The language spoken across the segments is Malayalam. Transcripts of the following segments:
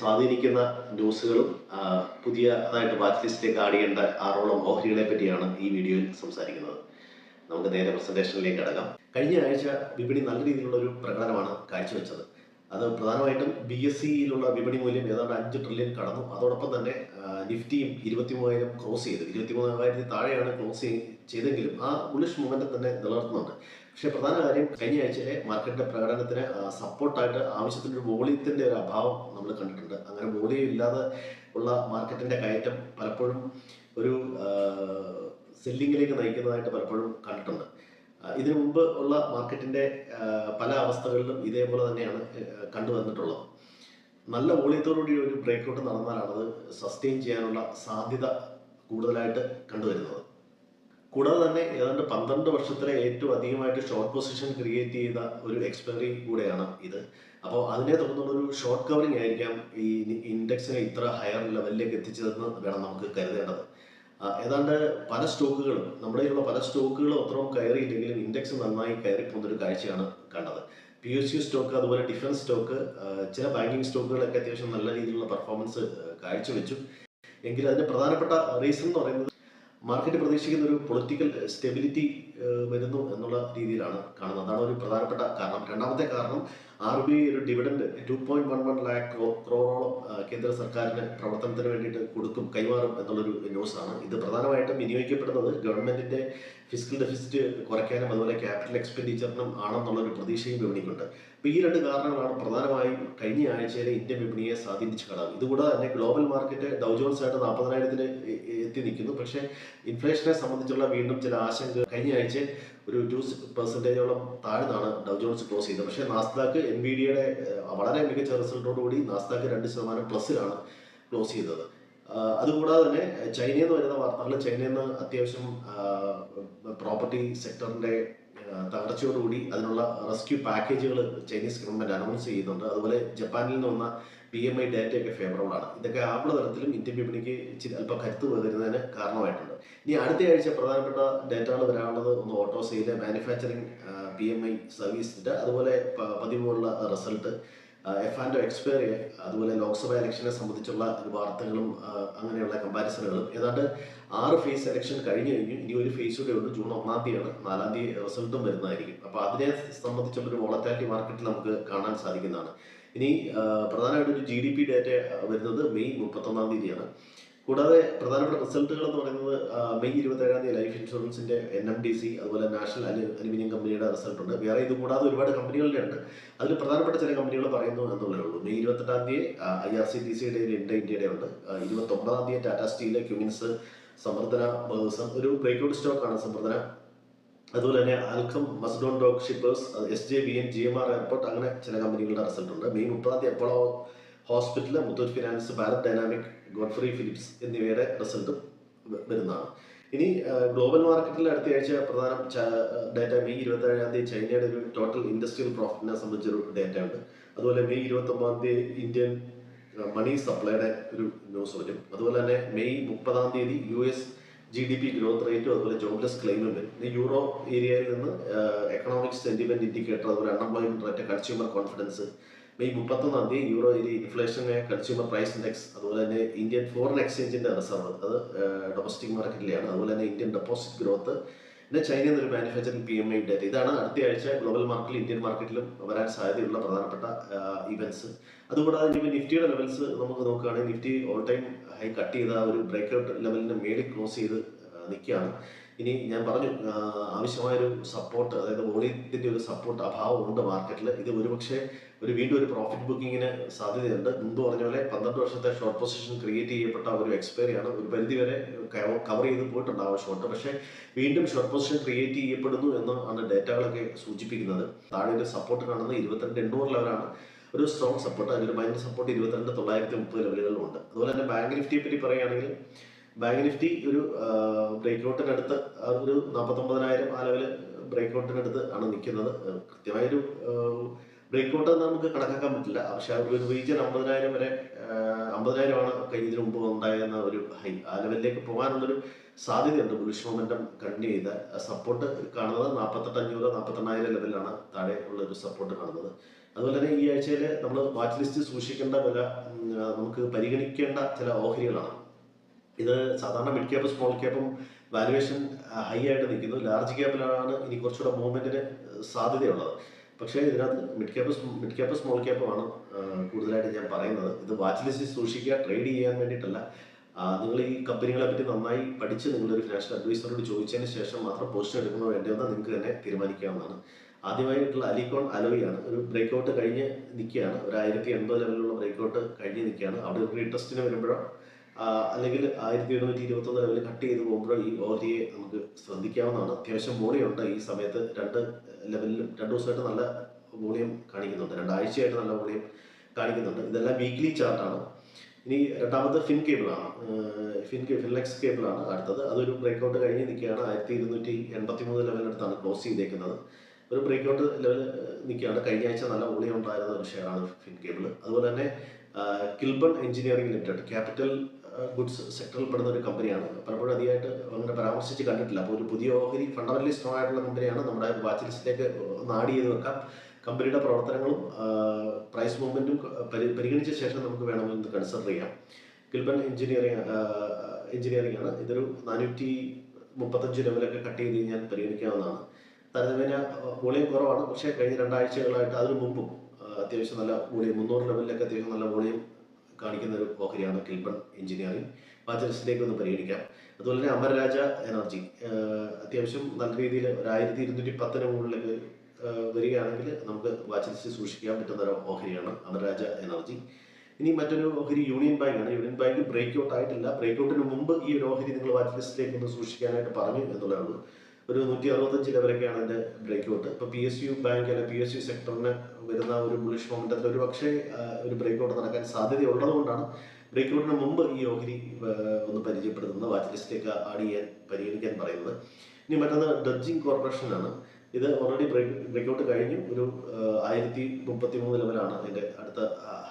സ്വാധീനിക്കുന്ന ന്യൂസുകളും പുതിയതായിട്ട് വാച്ച് ലിസ്റ്റിലേക്ക് ആഡ് ചെയ്യേണ്ട ആറോളം ഓഹരികളെ പറ്റിയാണ് ഈ വീഡിയോയിൽ സംസാരിക്കുന്നത്. നമുക്ക് നേരെ പ്രസന്റേഷനിലേക്ക് കടക്കാം. കഴിഞ്ഞ ആഴ്ച വിപണി നല്ല രീതിയിലുള്ള ഒരു പ്രകടനമാണ് കാഴ്ചവെച്ചത്. അത് പ്രധാനമായിട്ടും ബി എസ് സിയിലുള്ള വിപണി മൂല്യം ഏതാണ്ട് അഞ്ച് ട്രില്യൺ കടന്നു. അതോടൊപ്പം തന്നെ നിഫ്റ്റിയും ഇരുപത്തി മൂവായിരം ക്രോസ് ചെയ്തു. ഇരുപത്തി മൂവായിരത്തി താഴെയാണ് ക്ലോസ് ചെയ്തെങ്കിലും ആ ബുളിഷ് മൂവ്മെന്റ് തന്നെ നിലനിർത്തുന്നുണ്ട്. പക്ഷേ പ്രധാന കാര്യം കഴിഞ്ഞ ആഴ്ചയിലെ മാർക്കറ്റിന്റെ പ്രകടനത്തിന് സപ്പോർട്ടായിട്ട് ആവശ്യത്തിനൊരു വോളിയത്തിന്റെ ഒരു അഭാവം നമ്മൾ കണ്ടിട്ടുണ്ട്. അങ്ങനെ വോളിയം ഇല്ലാതെ ഉള്ള മാർക്കറ്റിന്റെ കയറ്റം പലപ്പോഴും ഒരു സെല്ലിങ്ങിലേക്ക് നയിക്കുന്നതായിട്ട് പലപ്പോഴും കണ്ടിട്ടുണ്ട്. ഇതിനു മുമ്പ് ഉള്ള മാർക്കറ്റിന്റെ പല അവസ്ഥകളിലും ഇതേപോലെ തന്നെയാണ് കണ്ടുവന്നിട്ടുള്ളത്. നല്ല വോളിയത്തോടുകൂടി ഒരു ബ്രേക്ക്ഔട്ട് നടന്നാലാണ് അത് സസ്റ്റെയിൻ ചെയ്യാനുള്ള സാധ്യത കൂടുതലായിട്ട് കണ്ടുവരുന്നത്. കൂടാതെ തന്നെ ഏതാണ്ട് പന്ത്രണ്ട് വർഷത്തിലെ ഏറ്റവും അധികമായിട്ട് ഷോർട്ട് പൊസിഷൻ ക്രിയേറ്റ് ചെയ്ത ഒരു എക്സ്പയറി കൂടെയാണ് ഇത്. അപ്പോൾ അതിനെ തുടർന്നുള്ള ഒരു ഷോർട്ട് കവറിംഗ് ആയിരിക്കാം ഈ ഇൻഡെക്സിനെ ഇത്ര ഹയർ ലെവലിലേക്ക് എത്തിച്ചതെന്ന് വേണം നമുക്ക് കരുതേണ്ടത്. ഏതാണ്ട് പല സ്റ്റോക്കുകളും നമ്മുടെ കയ്യിലുള്ള പല സ്റ്റോക്കുകളും അത്രയും കയറിയില്ലെങ്കിലും ഇൻഡെക്സ് നന്നായി കയറി പോകുന്നൊരു കാഴ്ചയാണ് കണ്ടത്. പി എസ് യു സ്റ്റോക്ക് അതുപോലെ ഡിഫൻസ് സ്റ്റോക്ക് ചില ബാങ്കിങ് സ്റ്റോക്കുകളൊക്കെ അത്യാവശ്യം നല്ല രീതിയിലുള്ള പെർഫോമൻസ് കാഴ്ചവെച്ചു. എങ്കിൽ അതിന്റെ പ്രധാനപ്പെട്ട റീസൺ എന്ന് പറയുന്നത് മാർക്കറ്റ് പ്രതീക്ഷിക്കുന്ന ഒരു പൊളിറ്റിക്കൽ സ്റ്റെബിലിറ്റി വരുന്നു എന്നുള്ള രീതിയിലാണ് കാണുന്നത്. അതാണ് ഒരു പ്രധാനപ്പെട്ട കാരണം. രണ്ടാമത്തെ കാരണം ആർ ബി ഐ ഒരു dividend two point one one lakh ക്രോറോളം കേന്ദ്ര സർക്കാരിന് പ്രവർത്തനത്തിന് വേണ്ടിയിട്ട് കൊടുക്കും കൈമാറും എന്നുള്ളൊരു ന്യൂസാണ്. ഇത് പ്രധാനമായിട്ടും വിനിയോഗിക്കപ്പെടുന്നത് ഗവൺമെന്റിന്റെ ഫിസിക്കൽ ഡെഫിസിറ്റ് കുറയ്ക്കാനും അതുപോലെ ക്യാപിറ്റൽ എക്സ്പെൻഡിച്ചറിനും ആണെന്നുള്ളൊരു പ്രതീക്ഷയും വിപണിക്കുണ്ട്. അപ്പോൾ ഈ രണ്ട് കാരണങ്ങളാണ് പ്രധാനമായും കഴിഞ്ഞ ആഴ്ചയിലെ ഇന്ത്യൻ വിപണിയെ സ്വാധീനിച്ച ഘടകം ഇതുകൂടാതെ തന്നെ ഗ്ലോബൽ മാർക്കറ്റ് ഡൗജോൺസ് ആയിട്ട് നാൽപ്പതിനായിരത്തിന് എത്തി നിൽക്കുന്നു. പക്ഷേ ഇൻഫ്ലേഷനെ സംബന്ധിച്ചുള്ള വീണ്ടും ചില ആശങ്ക കഴിഞ്ഞ ആഴ്ച ഒരു ടു പെർസെന്റേജോളം താഴ്ന്നാണ് ഡൗ ജോൺസ് ക്ലോസ് ചെയ്തത് പക്ഷേ നാസ്താക്ക് എൻ ബി ഡിയുടെ വളരെ മികച്ച റിസൾട്ടോടുകൂടി നാസ്താക്ക് രണ്ട് ശതമാനം പ്ലസ്സിലാണ് ക്ലോസ് ചെയ്തത്. അതുകൂടാതെ തന്നെ ചൈനയിൽ നിന്ന് വരുന്ന വാർത്തകൾ ചൈനയിൽ നിന്ന് അത്യാവശ്യം പ്രോപ്പർട്ടി സെക്ടറിന്റെ തകർച്ചയോടുകൂടി അതിനുള്ള റെസ്ക്യൂ പാക്കേജുകൾ ചൈനീസ് ഗവൺമെന്റ് അനൗൺസ് ചെയ്യുന്നുണ്ട്. അതുപോലെ ജപ്പാനിൽ നിന്ന് വന്ന പി എം ഐ ഡാറ്റയൊക്കെ ഫേവറബിൾ ആണ് ഇതൊക്കെ ആഗോള തലത്തിലും ഇന്ത്യൻ വിപണിക്ക് അല്പം കരുത്ത് വരുന്നതിന് കാരണമായിട്ടുണ്ട്. ഇനി അടുത്ത ആഴ്ച പ്രധാനപ്പെട്ട ഡാറ്റകൾ വരാനുള്ളത് ഒന്ന് auto sale manufacturing P M I service അതുപോലെ പതിവുള്ള റിസൾട്ട് എഫ് ആൻഡ് എക്സ്പയറി അതുപോലെ ലോക്സഭ ഇലക്ഷനെ സംബന്ധിച്ചുള്ള വാർത്തകളും അങ്ങനെയുള്ള കമ്പാരിസണുകളും. ഏതാണ്ട് ആറ് ഫേസ് ഇലക്ഷൻ കഴിഞ്ഞു കഴിഞ്ഞു. ഇനി ഒരു ഫേസ് കൂടെ ഉണ്ട് ജൂൺ ഒന്നാം തീയതിയാണ്. നാലാം തീയതി റിസൾട്ടും വരുന്നതായിരിക്കും. അപ്പോൾ അതിനെ സംബന്ധിച്ചുള്ള ഒരു വോളറ്റാലിറ്റി മാർക്കറ്റിൽ നമുക്ക് കാണാൻ സാധിക്കുന്നതാണ്. ഇനി പ്രധാനമായിട്ടും ഒരു ജി ഡി പി ഡേറ്റ വരുന്നത് മെയ് മുപ്പത്തൊന്നാം തീയതിയാണ്. കൂടാതെ പ്രധാനപ്പെട്ട റിസൾട്ടുകൾ എന്ന് പറയുന്നത് മെയ് ഇരുപത്തേഴാം തീയതി ലൈഫ് ഇൻഷുറൻസിന്റെ എൻ എം ഡി സി അതുപോലെ നാഷണൽ അലു അലുമിനിയം കമ്പനിയുടെ റിസൾട്ട് ഉണ്ട്. വേറെ ഇത് കൂടാതെ ഒരുപാട് കമ്പനികളുടെ ഉണ്ട്. അതിൽ പ്രധാനപ്പെട്ട ചില കമ്പനികൾ പറയുന്നു എന്നുള്ളേ ഉള്ളൂ. മെയ് ഇരുപത്തെട്ടാം തീയതി ഐ ആർ സി ടി സിയുടെ ഇന്ത്യ ഇന്ത്യയുടെ ഉണ്ട്. ഇരുപത്തി ഒമ്പതാം തീയതി ടാറ്റ സ്റ്റീൽ ക്യൂമിൻസ് സമർദ്ദന ഒരു ബ്രേക്ക്ഔട്ട് സ്റ്റോക്കാണ് സമർദ്ദന അതുപോലെ തന്നെ Alkem Mazagon dock shippers S J V N G M R airport അങ്ങനെ ചില കമ്പനികളുടെ റിസൾട്ട് ഉണ്ട് മെയ് മുപ്പതാം തീയതി Apollo Hospital Muthoot finance Bharat dynamic Godfrey Phillips എന്നിവയുടെ റിസൾട്ടും വരുന്നതാണ്. ഇനി ഗ്ലോബൽ മാർക്കറ്റിൽ അടുത്ത ആഴ്ച പ്രധാന ഡേറ്റ മെയ് ഇരുപത്തേഴാം തീയതി ചൈനയുടെ ഒരു ടോട്ടൽ ഇൻഡസ്ട്രിയൽ പ്രോഫിറ്റിനെ സംബന്ധിച്ചൊരു ഡേറ്റ ഉണ്ട് അതുപോലെ മെയ് ഇരുപത്തി ഒമ്പതാം തീയതി ഇന്ത്യൻ മണി സപ്ലൈയുടെ ഒരു ന്യൂസ് വരും. അതുപോലെ തന്നെ മെയ് മുപ്പതാം തീയതി U S G D P growth റേറ്റും അതുപോലെ ജോബ്ലെസ് ക്ലെയിമും ഇനി യൂറോ ഏരിയയിൽ നിന്ന് എക്കണോമിക് സെന്റിമെന്റ് ഇൻഡിക്കേറ്റർ അതുപോലെ unemployment rate consumer confidence May മുപ്പത്തൊന്നാം തീയതി യൂറോ ഏരിയ ഇൻഫ്ലേഷനെ കൺസ്യൂമർ പ്രൈസ് ഇൻഡെക്സ് അതുപോലെ തന്നെ ഇന്ത്യൻ ഫോറിൻ എക്സ്ചേഞ്ചിന്റെ റിസർവ് അത് ഡൊമസ്റ്റിക് മാർക്കറ്റിലെയാണ് അതുപോലെ തന്നെ ഇന്ത്യൻ ഡെപ്പോസിറ്റ് ഗ്രോത്ത് പിന്നെ ചൈനയിൽ നിന്നൊരു manufacturing P M I data ഇതാണ് അടുത്ത ആഴ്ച ഗ്ലോബൽ മാർക്കറ്റിൽ ഇന്ത്യൻ മാർക്കറ്റിലും വരാൻ സാധ്യതയുള്ള പ്രധാനപ്പെട്ട ഇവന്റ്സ് അതുകൂടാതെ ഇനി നിഫ്റ്റിയുടെ ലെവൽസ് നമുക്ക് നോക്കുകയാണെങ്കിൽ Nifty all time high cut ചെയ്ത ആ ഒരു ബ്രേക്ക്ഔട്ട് ലെവലിന് മേളിൽ ക്രോസ് ചെയ്ത് നിൽക്കുകയാണ്. ഇനി ഞാൻ പറഞ്ഞു ആവശ്യമായ ആവശ്യമായൊരു സപ്പോർട്ട് അതായത് വോളിയത്തിന്റെ ഒരു സപ്പോർട്ട് അഭാവം ഉണ്ട് മാർക്കറ്റിൽ ഇത് ഒരുപക്ഷെ ഒരു വീണ്ടും ഒരു പ്രോഫിറ്റ് ബുക്കിങ്ങിന് സാധ്യതയുണ്ട്. മുമ്പ് പറഞ്ഞ പോലെ പന്ത്രണ്ട് വർഷത്തെ ഷോർട്ട് പൊസിഷൻ ക്രിയേറ്റ് ചെയ്യപ്പെട്ട ഒരു എക്സ്പയറി ആണ്. ഒരു പരിധി വരെ കവർ ചെയ്ത് പോയിട്ടുണ്ടാവും ഷോർട്ട് പക്ഷേ വീണ്ടും ഷോർട്ട് പൊസിഷൻ ക്രിയേറ്റ് ചെയ്യപ്പെടുന്നു എന്ന് ആണ് ഡേറ്റകളൊക്കെ സൂചിപ്പിക്കുന്നത്. താഴെ ഒരു സപ്പോർട്ട് കാണുന്നത് ഇരുപത്തിരണ്ട് എണ്ണൂറ് ലെവലാണ് ഒരു സ്ട്രോങ് സപ്പോർട്ട് അതിനൊരു മൈനസ് സപ്പോർട്ട് ഇരുപത്തിരണ്ട് തൊള്ളായിരത്തി മുപ്പത് ലെവലുകളിലും ഉണ്ട്. അതുപോലെ തന്നെ ബാങ്ക് നിഫ്റ്റിയെ പറ്റി പറയുകയാണെങ്കിൽ ബാങ്ക് നിഫ്റ്റി ഒരു ബ്രേക്ക് ഔട്ടിനടുത്ത് ഒരു നാൽപ്പത്തൊമ്പതിനായിരം ആ ലെവൽ ബ്രേക്ക് ഔട്ടിനടുത്ത് ആണ് നിൽക്കുന്നത്. ഏഹ് ബ്രേക്ക്ഔട്ട് എന്ന് നമുക്ക് കണക്കാക്കാൻ പറ്റില്ല. പക്ഷെ അവർ ഒരു റീജിയൻ അമ്പതിനായിരം വരെ അമ്പതിനായിരമാണ് കഴിഞ്ഞതിന് മുമ്പ് ഉണ്ടായിരുന്ന ഒരു ഹൈ ആ ലെവലിലേക്ക് പോകാനുള്ളൊരു സാധ്യതയുണ്ട്. ബുളിഷ് മൊമെന്റം കണ്ടിന്യൂ ചെയ്ത സപ്പോർട്ട് കാണുന്നത് നാൽപ്പത്തെട്ട് അഞ്ഞൂറ് നാൽപ്പത്തെണ്ണായിരം ലെവലിലാണ് താഴെ ഉള്ള ഒരു സപ്പോർട്ട് കാണുന്നത്. അതുപോലെ തന്നെ ഈ ആഴ്ചയിൽ നമ്മൾ വാച്ച് ലിസ്റ്റ് സൂക്ഷിക്കേണ്ട വില നമുക്ക് പരിഗണിക്കേണ്ട ചില ഓഹരികളാണ്. ഇത് സാധാരണ മിഡ് ക്യാപ്പ് സ്മോൾ ക്യാപ്പും വാലുവേഷൻ ഹൈ ആയിട്ട് നിൽക്കുന്നു. ലാർജ് ക്യാപ്പിലാണ് ഇനി കുറച്ചുകൂടെ മൂവ്മെന്റിന് സാധ്യതയുള്ളത്. പക്ഷേ ഇതിനകത്ത് mid cap mid cap small ക്യാപ്പുമാണ് കൂടുതലായിട്ട് ഞാൻ പറയുന്നത്. ഇത് വാച്ച് ലിസ്റ്റിൽ സൂക്ഷിക്കുക ട്രേഡ് ചെയ്യാൻ വേണ്ടിയിട്ടല്ല. നിങ്ങൾ ഈ കമ്പനികളെ പറ്റി നന്നായി പഠിച്ച് നിങ്ങളൊരു ഫിനാൻഷ്യൽ അഡ്വൈസറോട് ചോദിച്ചതിന് ശേഷം മാത്രം പൊസിഷൻ എടുക്കണോ വേണ്ടതെന്ന് നിങ്ങൾക്ക് തന്നെ തീരുമാനിക്കാവുന്നതാണ്. ആദ്യമായിട്ടുള്ള അലിക്കോൺ അലോയാണ് ഒരു ബ്രേക്ക് ഔട്ട് കഴിഞ്ഞ് നിൽക്കുകയാണ്. ഒരു ആയിരത്തി എൺപത് ലെവലിലുള്ള ബ്രേക്ക് ഔട്ട് കഴിഞ്ഞ് നിൽക്കുകയാണ്. അവിടെ ഒരു റീടെസ്റ്റിന് വരുമ്പോഴോ അല്ലെങ്കിൽ ആയിരത്തി എഴുന്നൂറ്റി ഇരുപത്തൊന്ന് ലെവലിൽ കട്ട് ചെയ്ത് പോകുമ്പോൾ ഈ ഓഹരിയെ നമുക്ക് ശ്രദ്ധിക്കാവുന്നതാണ്. അത്യാവശ്യം വോളിയുണ്ട്. ഈ സമയത്ത് രണ്ട് ലെവലിലും രണ്ട് ദിവസമായിട്ട് നല്ല വോളിയം കാണിക്കുന്നുണ്ട്. രണ്ടാഴ്ചയായിട്ട് നല്ല വോളിയം കാണിക്കുന്നുണ്ട്. ഇതെല്ലാം വീക്ക്ലി ചാർട്ടാണ് ഇനി രണ്ടാമത് ഫിൻ കേബിളാണ് ഫിൻ ഫിൻലെക്സ് കേബിളാണ് അടുത്തത്. അതൊരു ബ്രേക്ക് ഔട്ട് കഴിഞ്ഞ് നിൽക്കുകയാണ്. ആയിരത്തി ഇരുന്നൂറ്റി എൺപത്തി മൂന്ന് ലെവലിനടുത്താണ് ക്ലോസ് ചെയ്തേക്കുന്നത്. ഒരു ബ്രേക്ക് ഔട്ട് ലെവൽ നിൽക്കുകയാണ്. കഴിഞ്ഞ ആഴ്ച നല്ല വോളിയം ഉണ്ടായിരുന്ന ഒരു ഷെയറാണ് ഫിൻ കേബിൾ അതുപോലെ തന്നെ Kilburn engineering limited capital goods സെക്ടറിൽ പെടുന്ന ഒരു കമ്പനിയാണ് പലപ്പോഴും അധികമായിട്ട് അങ്ങനെ പരാമർശിച്ച് കണ്ടിട്ടില്ല. അപ്പോൾ ഒരു പുതിയ ഓഹരി ഫണ്ടമെന്റലി സ്ട്രോങ് ആയിട്ടുള്ള കമ്പനിയാണ് നമ്മുടെ വാച്ച് ലിസ്റ്റിലേക്ക് ഒന്ന് ആഡ് ചെയ്ത് വെക്കാം. കമ്പനിയുടെ പ്രവർത്തനങ്ങളും പ്രൈസ് മൂവ്മെന്റും പരി- പരിഗണിച്ച ശേഷം നമുക്ക് വേണമെന്ന് കൺസിഡർ ചെയ്യാം. ഗിൽബൻ എഞ്ചിനീയറിംഗ് എഞ്ചിനീയറിംഗ് ആണ്. ഇതൊരു നാനൂറ്റി മുപ്പത്തഞ്ച് ലെവലൊക്കെ കട്ട് ചെയ്ത് കഴിഞ്ഞാൽ പരിഗണിക്കാവുന്നതാണ്. താരതമ്യേന വോളിയം കുറവാണ്. പക്ഷേ കഴിഞ്ഞ രണ്ടാഴ്ചകളായിട്ട് അതിനു മുമ്പും അത്യാവശ്യം നല്ല വോളിയം മുന്നൂറ് ലെവലിലൊക്കെ അത്യാവശ്യം നല്ല വോളിയം കാണിക്കുന്ന ഒരു ഓഹരിയാണ് കിൽബൺ എഞ്ചിനീയറിംഗ്. വാച്ചലിസ്റ്റിലേക്ക് ഒന്ന് പരിഗണിക്കാം. അതുപോലെ തന്നെ അമരരാജ എനർജി. അത്യാവശ്യം നല്ല രീതിയിൽ ഒരു ആയിരത്തി ഇരുന്നൂറ്റി പത്തിന് മുകളിലേക്ക് വരികയാണെങ്കിൽ നമുക്ക് വാച്ച് സൂക്ഷിക്കാൻ പറ്റുന്ന ഒരു ഓഹരിയാണ് അമരരാജ എനർജി. ഇനി മറ്റൊരു ഓഹരി യൂണിയൻ ബാങ്ക് ആണ്. യൂണിയൻ ബാങ്ക് ബ്രേക്ക് ഔട്ട് ആയിട്ടില്ല. ബ്രേക്ക് ഔട്ടിന് മുമ്പ് ഈ ഒരു ഓഹരി നിങ്ങൾ വാച്ച് ലിസ്റ്റിലേക്ക് ഒന്ന് സൂക്ഷിക്കാനായിട്ട് പറഞ്ഞു എന്നുള്ളതേ ഉള്ളൂ. ഒരു നൂറ്റി അറുപത്തഞ്ച് ലെവലൊക്കെയാണ് അതിന്റെ ബ്രേക്ക് ഔട്ട് ഇപ്പോൾ പി എസ് യു ബാങ്ക് അല്ലെങ്കിൽ പി എസ് യു സെക്ടറിന് വരുന്ന ഒരു ബുളിഷ് മൊമെന്റത്തിൽ ഒരു പക്ഷേ ഒരു ബ്രേക്ക് ഔട്ട് നടക്കാൻ സാധ്യതയുള്ളത് കൊണ്ടാണ് ബ്രേക്ക് ഔട്ടിന് മുമ്പ് ഈ ഓഹരി ഒന്ന് പരിചയപ്പെടുത്തുന്നത്. വാച്ച് ലിസ്റ്റിലേക്ക് ആഡ് ചെയ്യാൻ പരിഗണിക്കാൻ പറയുന്നത്. ഇനി മറ്റൊന്ന് ഡഡ്ജിങ് കോർപ്പറേഷനാണ്. ഇത് ഓൾറെഡി ബ്രേക്ക് ബ്രേക്ക് ഔട്ട് കഴിഞ്ഞു. ഒരു ആയിരത്തി മുപ്പത്തി മൂന്ന് ലെവലാണ് അതിന്റെ അടുത്ത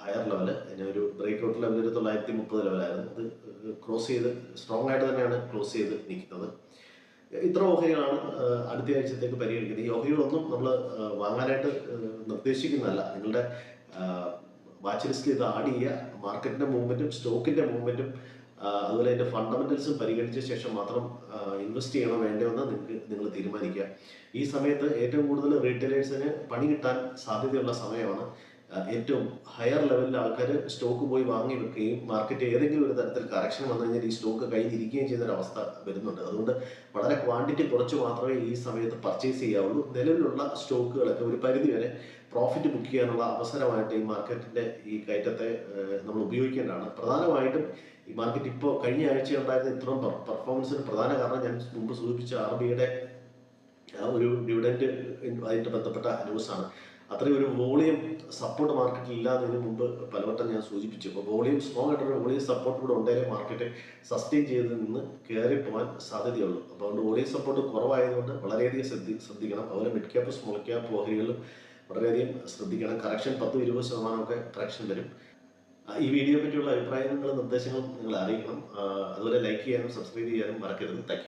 ഹയർ ലെവൽ അതിന് ഒരു ബ്രേക്ക് ഔട്ട് ലെവൽ ഒരു തൊള്ളായിരത്തി മുപ്പത് ലെവലായിരുന്നു അത് ക്രോസ് ചെയ്ത് സ്ട്രോങ് ആയിട്ട് തന്നെയാണ് ക്ലോസ് ചെയ്ത് നിൽക്കുന്നത്. ഇത്ര ഓഹരികളാണ് അടുത്ത ആഴ്ചത്തേക്ക് പരിഗണിക്കുന്നത്. ഈ ഓഹരികളൊന്നും നമ്മൾ വാങ്ങാനായിട്ട് നിർദ്ദേശിക്കുന്നതല്ല. നിങ്ങളുടെ വാച്ച് ലിസ്റ്റിൽ ഇത് ആഡ് ചെയ്യുക. മാർക്കറ്റിന്റെ മൂവ്മെന്റും സ്റ്റോക്കിന്റെ മൂവ്മെന്റും അതുപോലെ അതിന്റെ ഫണ്ടമെന്റൽസും പരിഗണിച്ച ശേഷം മാത്രം ഇൻവെസ്റ്റ് ചെയ്യണോ വേണ്ടോ എന്ന് നിങ്ങൾക്ക് നിങ്ങൾ തീരുമാനിക്കുക. ഈ സമയത്ത് ഏറ്റവും കൂടുതൽ റീറ്റെയിലേഴ്സിന് പണി കിട്ടാൻ സാധ്യതയുള്ള സമയമാണ്. ഏറ്റവും ഹയർ ലെവലിൽ ആൾക്കാർ സ്റ്റോക്ക് പോയി വാങ്ങി വെക്കുകയും മാർക്കറ്റ് ഏതെങ്കിലും ഒരു തരത്തിൽ കറക്ഷൻ വന്നു കഴിഞ്ഞാൽ ഈ സ്റ്റോക്ക് കയ്യിലിരിക്കുകയും ചെയ്യുന്ന അവസ്ഥ വരുന്നുണ്ട്. അതുകൊണ്ട് വളരെ ക്വാണ്ടിറ്റി കുറച്ച് മാത്രമേ ഈ സമയത്ത് പർച്ചേസ് ചെയ്യാവുള്ളൂ. നിലവിലുള്ള സ്റ്റോക്കുകളൊക്കെ ഒരു പരിധി വരെ പ്രോഫിറ്റ് ബുക്ക് ചെയ്യാനുള്ള അവസരമായിട്ട് ഈ മാർക്കറ്റിന്റെ ഈ കയറ്റത്തെ നമ്മൾ ഉപയോഗിക്കേണ്ടതാണ്. പ്രധാനമായിട്ടും ഈ മാർക്കറ്റ് ഇപ്പോൾ കഴിഞ്ഞ ആഴ്ച ഉണ്ടായിരുന്ന ഇത്രയും പെർഫോമൻസിന് പ്രധാന കാരണം ഞാൻ മുമ്പ് സൂചിപ്പിച്ച ആർ ബിയുടെ ഒരു ഡിവിഡൻഡ് ആയിട്ട് ബന്ധപ്പെട്ട ന്യൂസാണ് അത്രയും ഒരു വോളിയം സപ്പോർട്ട് മാർക്കറ്റിൽ ഇല്ലാതിന് മുമ്പ് പലവട്ടം ഞാൻ സൂചിപ്പിച്ചു. അപ്പോൾ വോളിയം സ്ട്രോങ് ആയിട്ടൊരു വോളിയം സപ്പോർട്ട് കൂടെ ഉണ്ടെങ്കിൽ മാർക്കറ്റ് സസ്റ്റെയിൻ ചെയ്ത് നിന്ന് കയറി പോകാൻ സാധ്യതയുള്ളൂ. അപ്പോൾ അതുകൊണ്ട് വോളിയം സപ്പോർട്ട് കുറവായതുകൊണ്ട് വളരെയധികം ശ്രദ്ധി ശ്രദ്ധിക്കണം. അതുപോലെ മിഡ് ക്യാപ്പ് സ്മോൾ ക്യാപ്പ് ഓഹരികളിലും വളരെയധികം ശ്രദ്ധിക്കണം. കറക്ഷൻ പത്തും ഇരുപത് ശതമാനമൊക്കെ കറക്ഷൻ വരും. ഈ വീഡിയോ പറ്റിയുള്ള അഭിപ്രായങ്ങളും നിർദ്ദേശങ്ങളും നിങ്ങൾ അറിയിക്കണം. അതുപോലെ ലൈക്ക് ചെയ്യാനും സബ്സ്ക്രൈബ് ചെയ്യാനും മറക്കരുത്. താങ്ക്